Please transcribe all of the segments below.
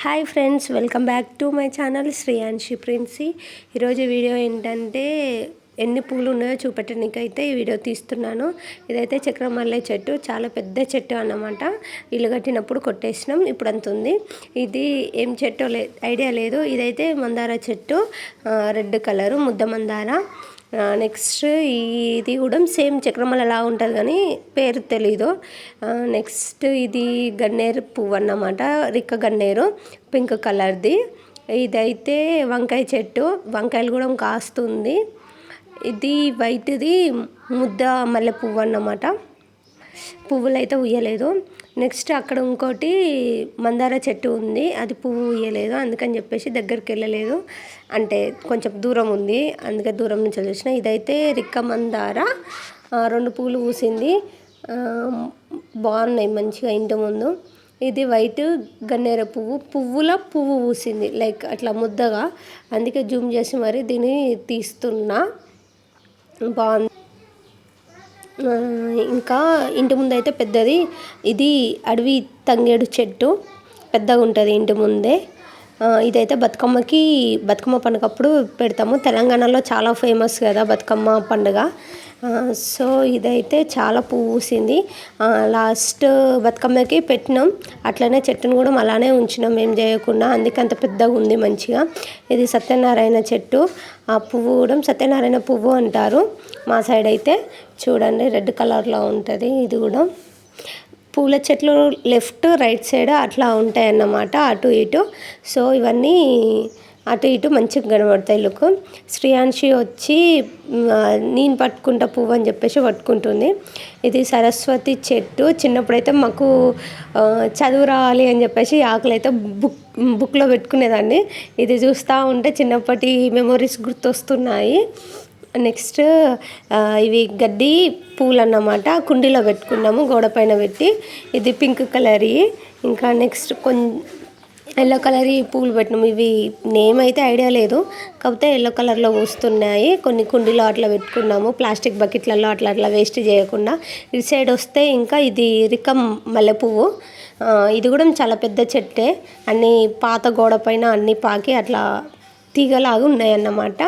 Hi friends welcome back to my channel Shreeyanshi Princy. ఈరోజు video ఏంటంటే ఎన్ని పూలు ఉన్నాయో చూపెట్టడానికి అయితే ఈ వీడియో తీస్తున్నాను. ఇదైతే చక్రమల్లె చెట్టు చాలా పెద్ద చెట్టు అన్నమాట. ఇల్లు కట్టినప్పుడు కొట్టేసినాం ఇప్పుడు అంత ఉంది. ఇది ఏం చెట్టు లే ఐడియా లేదు. ఇదైతే మందార చెట్టు రెడ్ కలరు ముద్ద మందార. నెక్స్ట్ ఇది కూడా సేమ్ చక్రమల అలా ఉంటుంది కానీ పేరు తెలీదు. నెక్స్ట్ ఇది గన్నేరు పువ్వు అన్నమాట రిక్క గన్నేరు పింక్ కలర్ది. ఇదైతే వంకాయ చెట్టు వంకాయలు కూడా కాస్తుంది. ఇది వైట్ది ముద్ద మల్లె పువ్వు అన్నమాట. పువ్వులు అయితే ఉయ్యలేదు. నెక్స్ట్ అక్కడ ఇంకోటి మందార చెట్టు ఉంది. అది పువ్వు ఉయ్యలేదు. అందుకని చెప్పేసి దగ్గరికి వెళ్ళలేదు. అంటే కొంచెం దూరం ఉంది. అందుకే దూరం నుంచి చూసిన ఇదైతే రిక్క మందార. రెండు పూలు పూసింది. బాగున్నాయి. మంచిగా ఇంటి ముందు. ఇది వైట్ గన్నేర పువ్వు. పువ్వుల పువ్వు పూసింది. లైక్ అట్లా ముద్దగా. అందుకే జూమ్ చేసి మరి దీన్ని తీస్తున్నా. బాగుంది. ఇంకా ఇంటి ముందు అయితే పెద్దది. ఇది అడవి తంగేడు చెట్టు. పెద్దగా ఉంటుంది ఇంటి ముందే. ఇదైతే బతుకమ్మకి బతుకమ్మ పండుగప్పుడు పెడతాము. తెలంగాణలో చాలా ఫేమస్ కదా బతుకమ్మ పండుగ. సో ఇదైతే చాలా పూసింది లాస్ట్ బతుకమ్మకి పెట్టినాం. అట్లనే చెట్టును కూడా అలానే ఉంచినాం ఏం చేయకుండా. అందుకే అంత పెద్దగా ఉంది మంచిగా. ఇది సత్యనారాయణ చెట్టు. ఆ పువ్వు కూడా సత్యనారాయణ పువ్వు అంటారు. మా సైడ్ అయితే చూడండి రెడ్ కలర్లో ఉంటుంది. ఇది కూడా పూల చెట్లు లెఫ్ట్ రైట్ సైడ్ అట్లా ఉంటాయి అన్నమాట అటు ఇటు. సో ఇవన్నీ అటు ఇటు మంచిగా కనబడతాయి లుక్. శ్రీయాన్షి వచ్చి నేను పట్టుకుంటా పువ్వు అని చెప్పేసి పట్టుకుంటుంది. ఇది సరస్వతి చెట్టు. చిన్నప్పుడైతే మాకు చదువు రావాలి అని చెప్పేసి ఆకులు అయితే బుక్ బుక్లో పెట్టుకునేదాన్ని. ఇది చూస్తూ ఉంటే చిన్నప్పటి మెమొరీస్ గుర్తొస్తున్నాయి. నెక్స్ట్ ఇవి గడ్డి పూలు అన్నమాట కుండీలో పెట్టుకున్నాము గోడ పైన పెట్టి. ఇది పింక్ కలర్. ఇంకా నెక్స్ట్ కొం ఎల్లో కలర్ పూలు పెట్టినాము. ఇవి నేమ్ అయితే ఐడియా లేదు. కాకపోతే ఎల్లో కలర్లో వస్తున్నాయి కొన్ని కుండీలో అట్లా పెట్టుకున్నాము. ప్లాస్టిక్ బకెట్లలో అట్లా అట్లా వేస్ట్ చేయకుండా. ఇటు సైడ్ వస్తే ఇంకా ఇది రికం మల్లె పువ్వు ఇది కూడా చాలా పెద్ద చెట్టే. అన్ని పాత గోడ పైన అన్ని పాకి అట్లా తీగలాగా ఉన్నాయన్నమాట.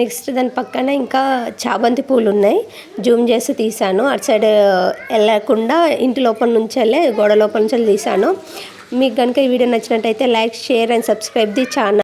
నెక్స్ట్ దాని పక్కన ఇంకా చాబంతి పూలు ఉన్నాయి జూమ్ చేసి తీసాను అటు సైడ్ వెళ్ళకుండా ఇంటి లోపల నుంచి గోడ లోపల నుంచి తీసాను మీకు కనుక ఈ వీడియో నచ్చినట్టయితే like share and subscribe the channel.